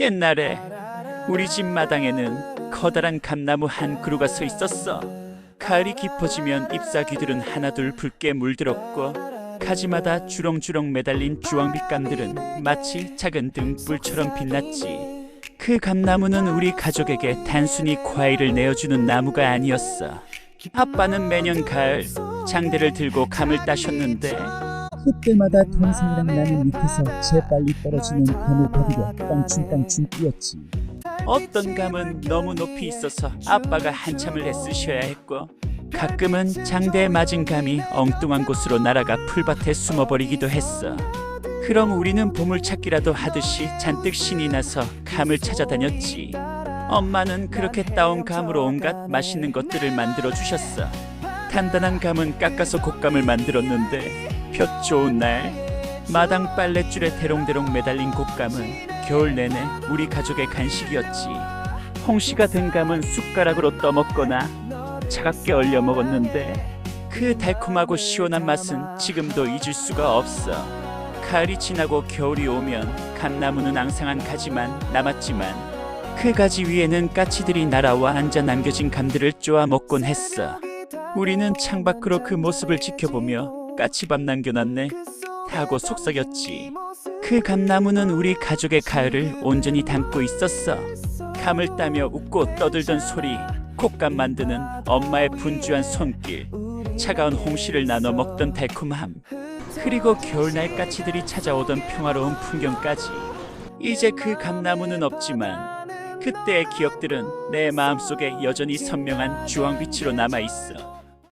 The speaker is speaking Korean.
옛날에 우리 집 마당에는 커다란 감나무 한 그루가 서 있었어. 가을이 깊어지면 잎사귀들은 하나둘 붉게 물들었고 가지마다 주렁주렁 매달린 주황빛 감들은 마치 작은 등불처럼 빛났지. 그 감나무는 우리 가족에게 단순히 과일을 내어주는 나무가 아니었어. 아빠는 매년 가을 장대를 들고 감을 따셨는데 그때마다 동생이랑 나는 밑에서 재빨리 떨어지는 감을 받으려 껑충껑충 뛰었지. 어떤 감은 너무 높이 있어서 아빠가 한참을 애쓰셔야 했고 가끔은 장대에 맞은 감이 엉뚱한 곳으로 날아가 풀밭에 숨어버리기도 했어. 그럼 우리는 보물찾기라도 하듯이 잔뜩 신이 나서 감을 찾아다녔지. 엄마는 그렇게 따온 감으로 온갖 맛있는 것들을 만들어 주셨어. 단단한 감은 깎아서 곶감을 만들었는데 볕 좋은 날 마당 빨랫줄에 대롱대롱 매달린 곶감은 겨울 내내 우리 가족의 간식이었지. 홍시가 된 감은 숟가락으로 떠먹거나 차갑게 얼려 먹었는데 그 달콤하고 시원한 맛은 지금도 잊을 수가 없어. 가을이 지나고 겨울이 오면 감나무는 앙상한 가지만 남았지만 그 가지 위에는 까치들이 날아와 앉아 남겨진 감들을 쪼아 먹곤 했어. 우리는 창밖으로 그 모습을 지켜보며 까치밥 남겨놨네 하고 속삭였지. 그 감나무는 우리 가족의 가을을 온전히 담고 있었어. 감을 따며 웃고 떠들던 소리, 콧감 만드는 엄마의 분주한 손길, 차가운 홍시를 나눠 먹던 달콤함, 그리고 겨울날 까치들이 찾아오던 평화로운 풍경까지. 이제 그 감나무는 없지만 그때의 기억들은 내 마음속에 여전히 선명한 주황빛으로 남아 있어.